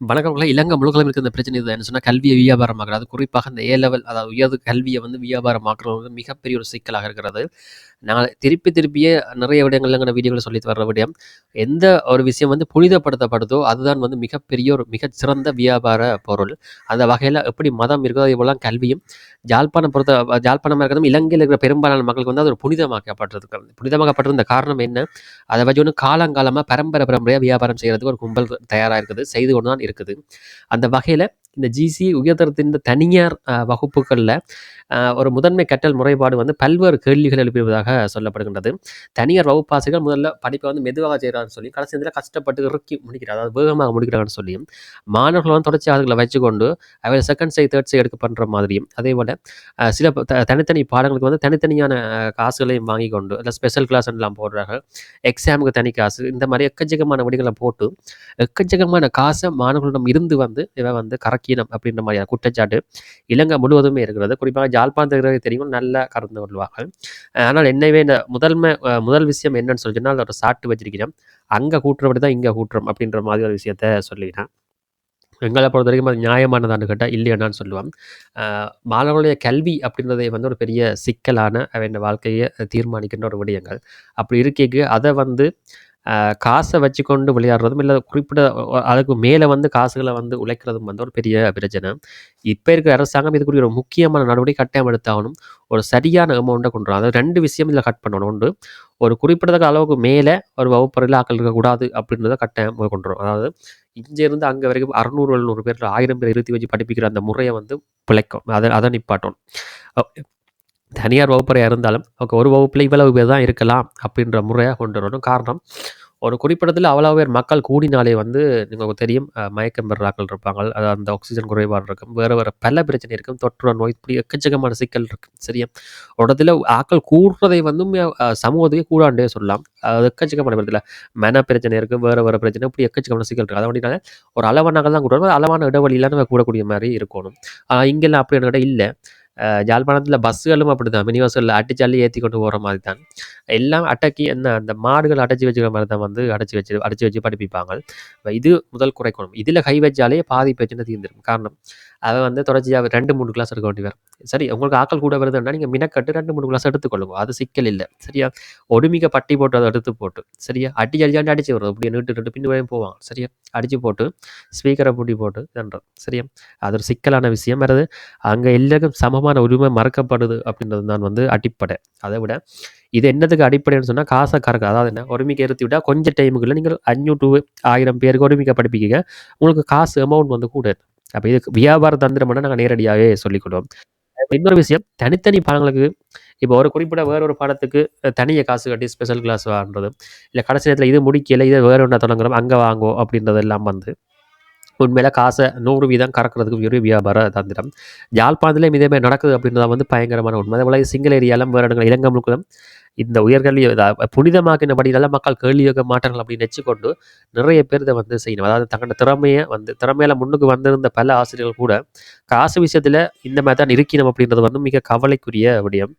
வணக்கம்களே இலங்கை முழுக்களும் இருக்கிற இந்த பிரச்சனை இது என்ன சொன்னால் கல்வியை வியாபாரமாக்குறது. குறிப்பாக இந்த ஏ லெவல் அதாவது உயர்வு கல்வியை வந்து வியாபாரமாக்குறது வந்து மிகப்பெரிய ஒரு சிக்கலாக இருக்கிறது. நாங்கள் திருப்பி திருப்பியே நிறைய விடயங்கள்ல வீடியோவில் சொல்லி வர்ற விடயம் எந்த ஒரு விஷயம் வந்து புனிதப்படுத்தப்படுதோ அதுதான் வந்து மிகப்பெரிய ஒரு மிகச் சிறந்த வியாபார பொருள். அந்த வகையில் எப்படி மதம் இருக்கிறதோ இவ்வளோ கல்வியும் ஜாழ்ப்பாணம் பொறுத்த ஜாழ்ப்பாணமாக இருக்கிறதும் இலங்கையில் இருக்கிற பெரும்பாலான மக்களுக்கு வந்து அது ஒரு புனிதமாக்கப்பட்டிருக்கு. புனிதமாக்கப்பட்டிருந்த காரணம் என்ன? அதை வச்சு ஒன்று காலங்காலமாக பரம்பரை பரம்பரையாக வியாபாரம் செய்கிறதுக்கு ஒரு கும்பல் தயாராக இருக்குது செய்து கொண்டு தான் இருக்குது. அந்த வகையில் இந்த ஜிசி உயர்தரத்தின் தனியார் வகுப்புகளில் ஒரு முதன்மை கற்றல் முறைப்பாடு வந்து பல்வேறு கேள்விகள் எழுப்பிடுவதாக சொல்லப்படுகின்றது. தனியார் வகுப்பாசிரியர்கள் முதல்ல படிப்பை வந்து மெதுவாக செய்கிறான்னு சொல்லி கடைசி இதில் கஷ்டப்பட்டு இறுக்கி முடிக்கிறார். அதாவது வேகமாக முடிக்கிறாங்கன்னு சொல்லியும் மாணவர்கள் வந்து தொடர்ச்சி ஆளுகளை வச்சுக்கொண்டு அவை செகண்ட் சை தேர்ட் சை எடுக்க பண்ணுற மாதிரியும் அதே போல் சில த- தனித்தனி பாடங்களுக்கு வந்து தனித்தனியான காசுகளையும் வாங்கி கொண்டு இல்லை ஸ்பெஷல் கிளாஸ் எல்லாம் போடுறாங்க எக்ஸாமுக்கு தனி காசு இந்த மாதிரி எக்கச்சக்கமான வடிகளை போட்டு எக்கச்சக்கமான காசை மாணவர்களிடம் இருந்து வந்து இவன் வந்து கரெக்ட் கீழம் அப்படின்ற மாதிரியான குற்றச்சாட்டு இலங்கை முழுவதுமே இருக்கிறது. குறிப்பாக ஜாழ்ப்பாணத்தில் தெரியும் நல்லா கறந்து கொள்வார்கள். ஆனால் என்னவே இந்த முதன்மை முதல் விஷயம் என்னன்னு சொல்லி சொன்னால் ஒரு சாட்டு வச்சிருக்கிறேன் அங்கே கூட்டுறபடி தான் இங்கே கூட்டுறோம் அப்படின்ற மாதிரி ஒரு விஷயத்த சொல்லிக்கிறேன். எங்களை பொறுத்த வரைக்கும் அது நியாயமானதான்னு கேட்டால் இல்லையான்னு சொல்லுவான். மாணவர்களுடைய கல்வி அப்படின்றதை வந்து ஒரு பெரிய சிக்கலான அவன் வாழ்க்கையை தீர்மானிக்கின்ற ஒரு விடயங்கள். அப்படி இருக்கைக்கு அதை வந்து காசை வச்சுக்கொண்டு விளையாடுறதும் இல்லை குறிப்பிட்ட அதுக்கு மேலே வந்து காசுகளை வந்து உழைக்கிறதும் வந்து ஒரு பெரிய பிரச்சனை. இப்போ இருக்கிற அரசாங்கம் இதுக்குரிய ஒரு முக்கியமான நடவடிக்கை கட்டாயம் எடுத்தாகணும். ஒரு சரியான அமௌண்ட்டை கொண்டு வரணும் அதாவது ரெண்டு விஷயம் இதில் கட் பண்ணணும். ஒன்று ஒரு குறிப்பிடத்தக்க அளவுக்கு மேலே ஒரு வகுப்பறையில் ஆக்கள் இருக்கக்கூடாது அப்படின்றத கட்டாயம் கொண்டு வரும் அதாவது இங்கேருந்து அங்கே வரைக்கும் அறநூறு எழுநூறு பேர் ஆயிரம் பேர் இருத்தி வச்சு படிப்பிக்கிற அந்த முறையை வந்து பிழைக்கும். அதை அதை நிப்பாட்டணும். தனியார் வகுப்பறையாக இருந்தாலும் ஓகே ஒரு வகுப்பில் இவ்வளவு பேர் தான் இருக்கலாம் அப்படின்ற முறையாக கொண்டு வரணும் காரணம் ஒரு குறிப்பிடத்தில் அவ்வளவு பேர் மக்கள் கூடினாலே வந்து உங்களுக்கு தெரியும் மயக்கம் பெறாக்கள் இருப்பாங்க அது அந்த ஆக்சிஜன் குறைபாடு இருக்கும். வேறு வேறு பல பிரச்சனை இருக்கும். தொற்று நோய் இப்படி எக்கச்சக்கமான சிக்கல் இருக்கும். சரியா? ஒரு இடத்துல ஆக்கள் கூடுறதை வந்து சமூகத்துக்கே கூடாண்டே சொல்லலாம். அது எக்கச்சக்கமான பிரச்சனை. மன பிரச்சனை இருக்குது வேறு வேறு பிரச்சனை இப்படி எக்கச்சக்கமான சிக்கல் இருக்குது அதை அப்படின்னா ஒரு அளவானாக தான் கூடணும். அளவான இடைவெளியில் நம்ம கூடக்கூடிய மாதிரி இருக்கணும். இங்கெல்லாம் அப்படி என்ன இல்லை. ஜாழ்ப்பாணத்தில் பஸ்ஸுகளும் அப்படி தான் மினி பஸ்ஸில் அடிச்சாலே ஏற்றி கொண்டு போகிற மாதிரி தான் எல்லாம் அட்டக்கி என்ன அந்த மாடுகள் அடைச்சி வச்சுக்கிற மாதிரி தான் வந்து அடைச்சி வச்சு அடைச்சி வச்சு படிப்பிப்பாங்க. இது முதல் குறைக்கணும் இதில் கை வச்சாலே பாதி பிரச்சனை தீர்ந்துடும் காரணம் அவன் வந்து தொடர்ச்சியாக ரெண்டு மூணு கிளாஸ் எடுக்க வேண்டி வரும். சரி உங்களுக்கு ஆக்கள் கூட வருதுன்னா நீங்கள் மினக்கட்டு ரெண்டு மூணு கிளாஸ் எடுத்துக்கொள்ளுங்க. அது சிக்கல் இல்லை. சரியா? ஒடுமிக்க பட்டி போட்டு அதை எடுத்து போட்டு சரியா? அடி அடிச்சாண்டு அடிச்சு வரும். அப்படியே நீட்டு ரெண்டு பின்னு வரையும் போவாங்க. சரியா? அடித்து போட்டு ஸ்பீக்கரை பூட்டி போட்டு தண்டோம். சரியா? அது ஒரு சிக்கலான விஷயம். வருது அங்கே எல்லாருக்கும் சமமான உரிமை மறக்கப்படுது அப்படின்றது தான் வந்து அடிப்படை. அதை விட இது என்னதுக்கு அடிப்படைன்னு சொன்னால் காசை கறக்க. அதாவது என்ன? ஒருமிக்க இருத்தி விட்டால் கொஞ்சம் டைமுக்குள்ளே நீங்கள் அஞ்சூறு டூ ஆயிரம் பேருக்கு ஒருமிக்க படிப்பிக்க உங்களுக்கு காசு அமௌண்ட் வந்து கூட அப்போ இதுக்கு வியாபார தந்திரம்னா நாங்கள் நேரடியாகவே சொல்லிக்கொள்வோம். இன்னொரு விஷயம் தனித்தனி பாடங்களுக்கு இப்போ ஒரு குறிப்பிட்ட வேற ஒரு பாடத்துக்கு தனியாக காசு கட்டி ஸ்பெஷல் கிளாஸ் வாங்குறது. இல்லை கடைசி நேரத்தில் இது முடிக்கல இதை வேற ஒன்றா தொடங்குறோம் அங்கே வாங்குவோம் அப்படின்றதெல்லாம் வந்து உண்மையில காசை நூறு வீதம் கறக்கிறதுக்கு ஒரு வியாபார தந்திரம். யாழ்ப்பாணத்துலேயும் இதே மாதிரி நடக்குது அப்படின்றத வந்து பயங்கரமான உண்மை. அதே போல சிங்கள ஏரியாலும் வேறு இடங்கள் இலங்கை முழுக்கலும் இந்த உயர்கல்வி இதா- புனிதமாக்கினபடியெல்லாம் மக்கள் கேள்வியோக மாற்றங்கள் அப்படின்னு நினச்சிக்கொண்டு நிறைய பேர் இதை வந்து செய்யணும். அதாவது தங்களோட திறமையை வந்து திறமையில முன்னுக்கு வந்திருந்த பல ஆசிரியர்கள் கூட காசு விஷயத்தில் இந்த மாதிரி தான் இருக்கணும் அப்படின்றது வந்து மிக கவலைக்குரிய விடயம்.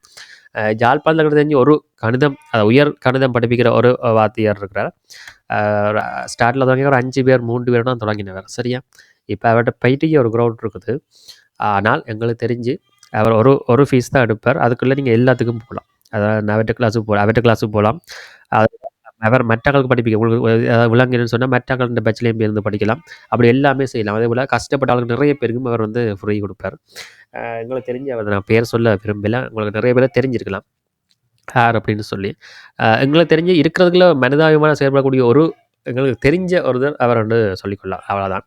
அஹ் ஜாழ்ப்பாணத்தில் தெரிஞ்சு ஒரு கணிதம் அதாவது உயர் கணிதம் படிப்பிக்கிற ஒரு வாத்தியார் இருக்கிறார். ஸ்டார்டில் தொடங்கி ஒரு அஞ்சு பேர் மூன்று பேர் தான் தொடங்கினவர். சரியா? இப்போ அவர்கிட்ட பைட்டிக்கு ஒரு கிரவுண்ட் இருக்குது. ஆனால் எங்களுக்கு தெரிஞ்சு அவர் ஒரு ஒரு ஃபீஸ் தான் எடுப்பார். அதுக்குள்ளே நீங்கள் எல்லாத்துக்கும் போகலாம். அதாவது அவட்ட கிளாஸுக்கு போகலாம் அவட்ட கிளாஸுக்கு போகலாம் அது அவர் மற்றவர்களுக்கு படிப்பிக்க உங்களுக்கு அதாவது சொன்னால் மற்றவர்கள் இந்த பேச்சிலையும் இருந்து படிக்கலாம். அப்படி எல்லாமே செய்யலாம். அதே போல் கஷ்டப்பட்ட நிறைய பேருக்கும் அவர் வந்து ஃப்ரீ கொடுப்பார். எங்களுக்கு தெரிஞ்ச அவர் நான் பேர் சொல்ல விரும்பல. உங்களுக்கு நிறைய பேர் தெரிஞ்சிருக்கலாம். ஹார் அப்படின்னு சொல்லி. எங்களுக்கு தெரிஞ்சு இருக்கிறதுக்குள்ள மனிதாபிமான செயல்படக்கூடிய ஒரு எங்களுக்கு தெரிஞ்ச ஒருத்தர் அவர் வந்து சொல்லிக்கொள்ளலாம். அவ்வளோதான்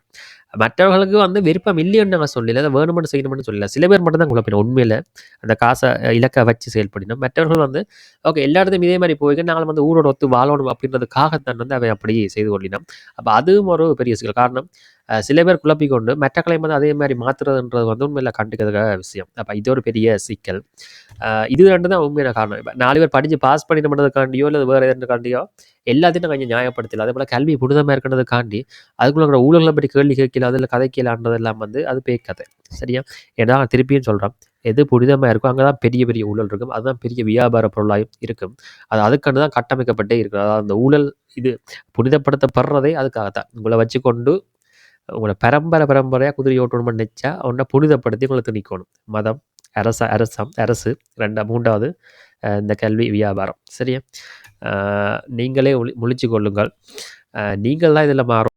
மற்றவர்களுக்கு வந்து விருப்பம் இல்லைன்னு நாங்கள் சொல்லல அதை வேணுமென்னு செய்யணும்னு சொல்லல. சில பேர் மட்டும் தான் குழப்பினோம் உண்மையில். அந்த காசை இலக்கை வச்சு செயல்படினோம் மற்றவர்கள் வந்து ஓகே எல்லா இடத்தையும் இதே மாதிரி போய் நாங்கள் வந்து ஊரோட ஒத்து வாழணும் அப்படின்றதுக்காகத்தான் வந்து அவை அப்படி செய்து கொள்ளினோம். அப்போ அதுவும் ஒரு பெரிய சிக்கல். காரணம் சில பேர் குழப்பிக்கொண்டு மெட்டக்கலை வந்து அதே மாதிரி மாற்றுறதுன்றது வந்து உண்மையில் கண்டுக்கிறதுக்காக விஷயம். அப்போ இது ஒரு பெரிய சிக்கல். இது ரெண்டு தான் உண்மையான காரணம். இப்போ நாலு பேர் படித்து பாஸ் பண்ணிட்டோம்ன்றதுக்காண்டியோ இல்லை வேறு எதுக்காண்டியோ எல்லாத்தையும் நாங்கள் கொஞ்சம் நியாயப்படுத்தல. அதே போல் கல்வி புனிதமாக இருக்கிறதுக்காண்டி அதுக்குள்ள இருக்கிற ஊழல்களை பற்றி கேள்வி கேட்க இல்லை அதில் கதை கேளாண்டது எல்லாம் வந்து அது பேய் கதை. சரியா? ஏன்னா நான் திருப்பியும் சொல்கிறேன் எது புனிதமாக இருக்கோ அங்கே தான் பெரிய பெரிய ஊழல் இருக்கும். அதுதான் பெரிய வியாபார பொருளாயும் இருக்கும். அது அதுக்காண்டு தான் கட்டமைக்கப்பட்டே இருக்கும் அதாவது அந்த ஊழல் இது புனிதப்படுத்தப்படுறதே அதுக்காகத்தான். உங்களை வச்சுக்கொண்டு உங்களை பரம்பரை பரம்பரையாக குதிரை ஓட்டணும்னு நினச்சா உன்னை புனிதப்படுத்தி உங்களை திணிக்கணும். மதம் அரச அரசம் அரசு ரெண்டா மூன்றாவது இந்த கல்வி வியாபாரம். சரியா? நீங்களே ஒளி முழிச்சு கொள்ளுங்கள் நீங்கள் தான் இதில் மாறும்.